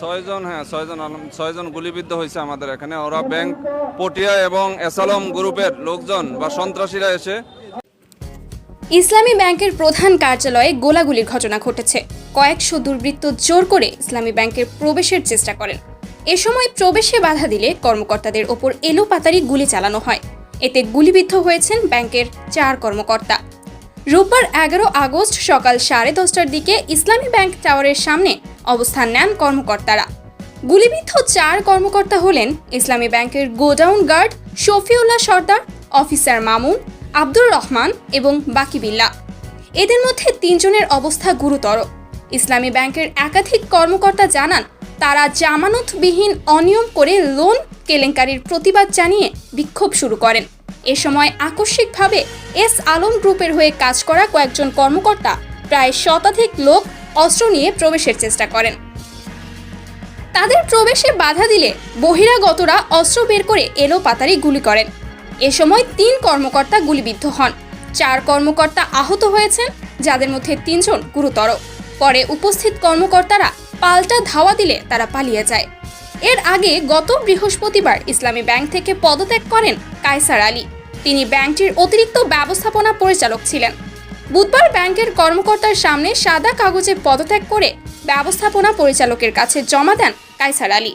ছয়জন হ্যাঁ ছয়জন ছয়জন গুলিবিদ্ধ হয়েছে আমাদের এখানে। ওরা ব্যাংক, পটিয়া এবং এসালম গ্রুপের লোকজন বা সন্ত্রাসীরা এসে ইসলামী ব্যাংকের প্রধান কার্যালয়ে গোলাগুলির ঘটনা ঘটেছে। কয়েকশো দুর্বৃত্ত জোর করে ইসলামী ব্যাংকের প্রবেশের চেষ্টা করেন। এ সময় প্রবেশে বাধা দিলে কর্মকর্তাদের ওপর এলোপাতারি গুলি চালানো হয়। এতে গুলিবিদ্ধ হয়েছেন ব্যাংকের চার কর্মকর্তা। রোববার এগারো আগস্ট সকাল সাড়ে দশটার দিকে ইসলামী ব্যাংক টাওয়ারের সামনে অবস্থান নেন কর্মকর্তারা। গুলিবিদ্ধ চার কর্মকর্তা হলেন ইসলামী ব্যাংকের godown guard Shafiullah Sardar, officer Mamun, Abdur Rahman এবং বাকিবিল্লা এদের মধ্যে তিনজনের অবস্থা গুরুতর। ইসলামী ব্যাংকের একাধিক কর্মকর্তা জানান, তারা জামানতবিহীন অনিয়ম করে লোন কেলেঙ্কারির প্রতিবাদ জানিয়ে বিক্ষোভ শুরু করেন। এ সময় আকস্মিকভাবে এস আলম গ্রুপের হয়ে কাজ করা কয়েকজন কর্মকর্তা, প্রায় শতাধিক লোক অস্ত্র নিয়ে প্রবেশের চেষ্টা করেন। তাদের প্রবেশে বাধা দিলে বহিরাগতরা অস্ত্র বের করে এলো পাতারি গুলি করেন। এ সময় তিন কর্মকর্তা গুলিবিদ্ধ হন। চার কর্মকর্তা আহত হয়েছেন, যাদের মধ্যে তিনজন গুরুতর। পরে উপস্থিত কর্মকর্তারা পাল্টা ধাওয়া দিলে তারা পালিয়ে যায়। এর আগে গত বৃহস্পতিবার ইসলামী ব্যাংক থেকে পদত্যাগ করেন কায়সার আলী। তিনি ব্যাংকটির অতিরিক্ত ব্যবস্থাপনা পরিচালক ছিলেন। বুধবার ব্যাংকের কর্মকর্তার সামনে সাদা কাগজে পদত্যাগ করে ব্যবস্থাপনা পরিচালকের কাছে জমা দেন কাইসার আলী।